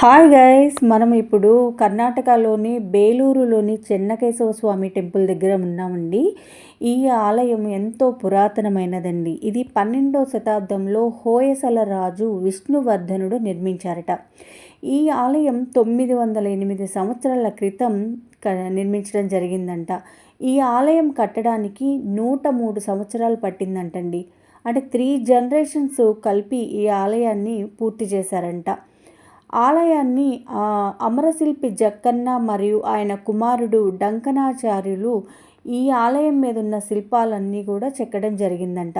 Hi guys మనం ఇప్పుడు కర్ణాటకలోని బేలూరులోని చెన్నకేశవ స్వామి టెంపుల్ దగ్గర ఉన్నామండి. ఈ ఆలయం ఎంతో పురాతనమైనదండి. ఇది పన్నెండవ శతాబ్దంలో హోయసల రాజు విష్ణువర్ధనుడు నిర్మించారట. ఈ ఆలయం తొమ్మిది వందల ఎనిమిది సంవత్సరాల క్రితం నిర్మించడం జరిగిందంట. ఈ ఆలయం కట్టడానికి నూట మూడు సంవత్సరాలు పట్టిందంటండి. అంటే త్రీ జనరేషన్స్ కలిపి ఈ ఆలయాన్ని పూర్తి చేశారంట. ఆలయాన్ని అమరశిల్పి జక్కన్న మరియు ఆయన కుమారుడు డంకనాచార్యులు ఈ ఆలయం మీద ఉన్న శిల్పాలన్నీ కూడా చెక్కడం జరిగిందంట.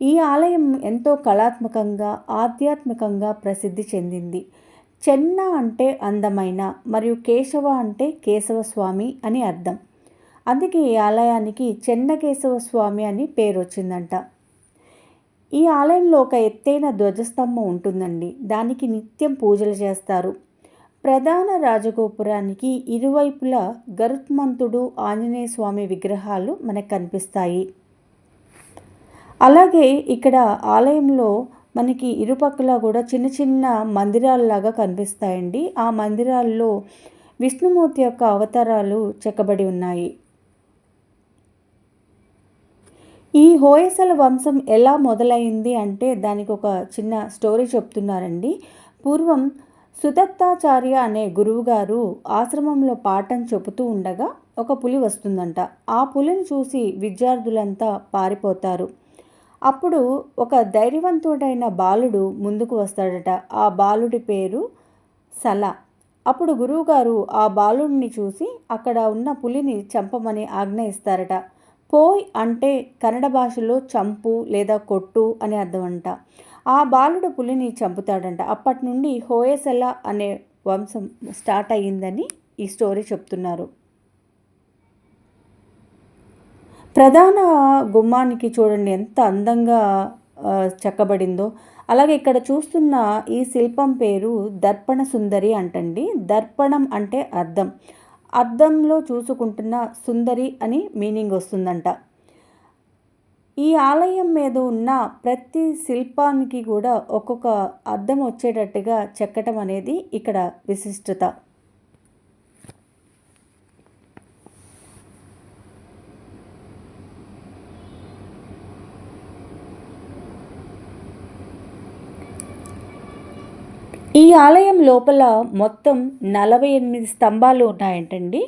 ఈ ఆలయం ఎంతో కళాత్మకంగా ఆధ్యాత్మికంగా ప్రసిద్ధి చెందింది. చెన్న అంటే అందమైన మరియు కేశవ అంటే కేశవ స్వామి అని అర్థం. అందుకే ఈ ఆలయానికి చెన్న కేశవ స్వామి అని పేరు వచ్చిందంట ఈ ఆలయంలో ఒక ఎత్తైన ధ్వజస్తంభం ఉంటుందండి. దానికి నిత్యం పూజలు చేస్తారు. ప్రధాన రాజగోపురానికి ఇరువైపులా గరుత్మంతుడు ఆంజనేయ స్వామి విగ్రహాలు మనకు కనిపిస్తాయి. అలాగే ఇక్కడ ఆలయంలో మనకి ఇరుపక్కల కూడా చిన్న చిన్న మందిరాలలాగా కనిపిస్తాయండి. ఆ మందిరాల్లో విష్ణుమూర్తి యొక్క అవతారాలు చెక్కబడి ఉన్నాయి. ఈ హోయసల వంశం ఎలా మొదలైంది అంటే దానికి ఒక చిన్న స్టోరీ చెప్తున్నారండి. పూర్వం సుదత్తాచార్య అనే గురువుగారు ఆశ్రమంలో పాఠం చెబుతూ ఉండగా ఒక పులి వస్తుందంట. ఆ పులిని చూసి విద్యార్థులంతా పారిపోతారు. అప్పుడు ఒక ధైర్యవంతుడైన బాలుడు ముందుకు వస్తాడట. ఆ బాలుడి పేరు సల. అప్పుడు గురువుగారు ఆ బాలుడిని చూసి అక్కడ ఉన్న పులిని చంపమని ఆజ్ఞ ఇస్తారట. పోయ్ అంటే కన్నడ భాషలో చంపు లేదా కొట్టు అని అర్థం అంట ఆ బాలుడు పులిని చంపుతాడంట. అప్పటి నుండి హోయసెల అనే వంశం స్టార్ట్ అయ్యిందని ఈ స్టోరీ చెప్తున్నారు. ప్రధాన గుమ్మానికి చూడండి ఎంత అందంగా చెక్కబడిందో. అలాగే ఇక్కడ చూస్తున్న ఈ శిల్పం పేరు దర్పణ సుందరి అంటండి. దర్పణం అంటే అర్థం అద్దంలో చూసుకుంటున్న సుందరి అని మీనింగ్ వస్తుందంట. ఈ ఆలయం మీద ఉన్న ప్రతి శిల్పానికి కూడా ఒక్కొక్క అర్థం వచ్చేటట్టుగా చెక్కటం అనేది ఇక్కడ విశిష్టత. ఈ ఆలయం లోపల మొత్తం నలభై ఎనిమిది స్తంభాలు ఉన్నాయంటండి.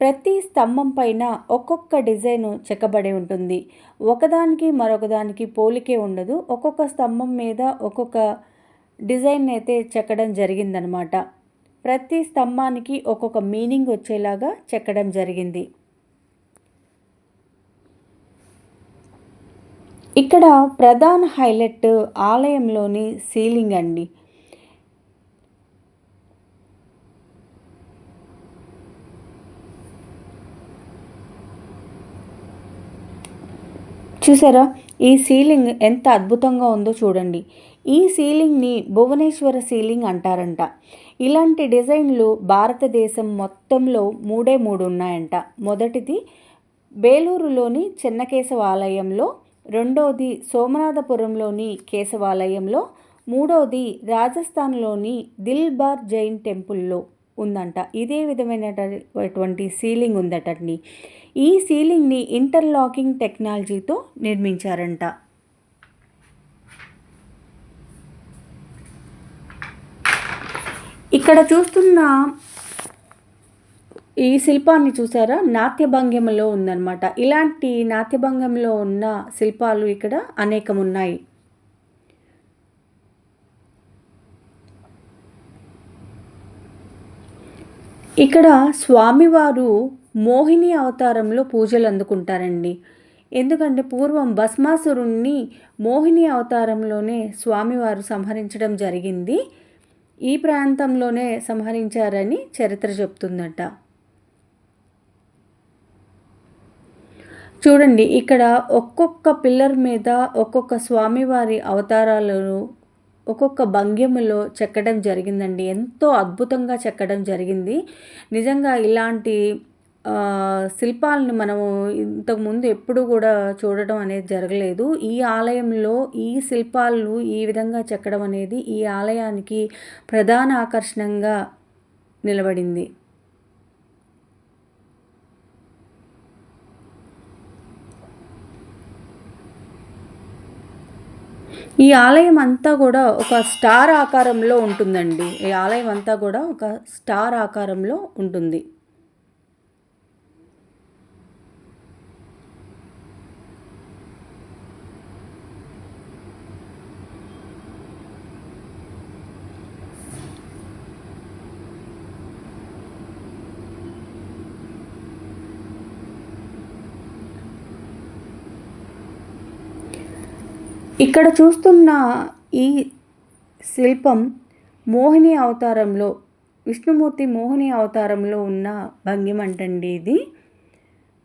ప్రతి స్తంభం పైన ఒక్కొక్క డిజైన్ చెక్కబడి ఉంటుంది. ఒకదానికి మరొకదానికి పోలికే ఉండదు. ఒక్కొక్క స్తంభం మీద ఒక్కొక్క డిజైన్ అయితే చెక్కడం జరిగిందనమాట. ప్రతి స్తంభానికి ఒక్కొక్క మీనింగ్ వచ్చేలాగా చెక్కడం జరిగింది. ఇక్కడ ప్రధాన హైలైట్ ఆలయంలోని సీలింగ్ అండి. చూసారా? ఈ సీలింగ్ ఎంత అద్భుతంగా ఉందో చూడండి. ఈ సీలింగ్ని భువనేశ్వర సీలింగ్ అంటారంట. ఇలాంటి డిజైన్లు భారతదేశం మొత్తంలో మూడే మూడు ఉన్నాయంట. మొదటిది బేలూరులోని చెన్నకేశవాలయంలో రెండోది సోమనాథపురంలోని కేశవాలయంలో మూడవది రాజస్థాన్లోని దిల్బార్ జైన్ టెంపుల్లో ఉందంట. ఇదే విధమైనటువంటి సీలింగ్ ఉందటండి. ఈ సీలింగ్ని ఇంటర్లాకింగ్ టెక్నాలజీతో నిర్మించారంట. ఇక్కడ చూస్తున్న ఈ శిల్పాన్ని చూసారా? నాట్యభంగ్యంలో ఉందన్నమాట. ఇలాంటి నాట్యభంగంలో ఉన్న శిల్పాలు ఇక్కడ అనేకం ఉన్నాయి ఇక్కడ స్వామివారు మోహిని అవతారంలో పూజలు అందుకుంటారండి. ఎందుకంటే పూర్వం భస్మాసురుణ్ణి మోహిని అవతారంలోనే స్వామివారు సంహరించడం జరిగింది. ఈ ప్రాంతంలోనే సంహరించారని చరిత్ర చెప్తుందట. చూడండి ఇక్కడ ఒక్కొక్క పిల్లర్ మీద ఒక్కొక్క స్వామివారి అవతారాలను ఒక్కొక్క భంగ్యములో చెక్కడం జరిగిందండి. ఎంతో అద్భుతంగా చెక్కడం జరిగింది. నిజంగా ఇలాంటి శిల్పాలను మనము ఇంతకుముందు ఎప్పుడు కూడా చూడటం అనేది జరగలేదు. ఈ ఆలయంలో ఈ శిల్పాలను ఈ విధంగా చెక్కడం అనేది ఈ ఆలయానికి ప్రధాన ఆకర్షణంగా నిలబడింది. ఈ ఆలయం అంతా కూడా ఒక స్టార్ ఆకారంలో ఉంటుందండి. ఈ ఆలయం అంతా కూడా ఒక స్టార్ ఆకారంలో ఉంటుంది. ఇక్కడ చూస్తున్న ఈ శిల్పం మోహిని అవతారంలో విష్ణుమూర్తి మోహిని అవతారంలో ఉన్న భంగిమంటండి ఇది.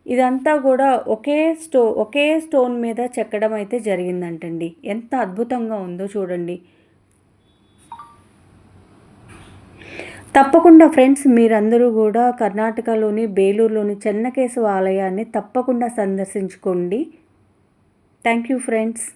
ఇదంతా కూడా ఒకే స్టో ఒకే స్టోన్ మీద చెక్కడం అయితే జరిగిందంటండి. ఎంత అద్భుతంగా ఉందో చూడండి. తప్పకుండా ఫ్రెండ్స్ మీరందరూ కూడా కర్ణాటకలోని బేలూరులోని చెన్నకేశవ ఆలయాన్ని తప్పకుండా సందర్శించుకోండి. Thank you friends.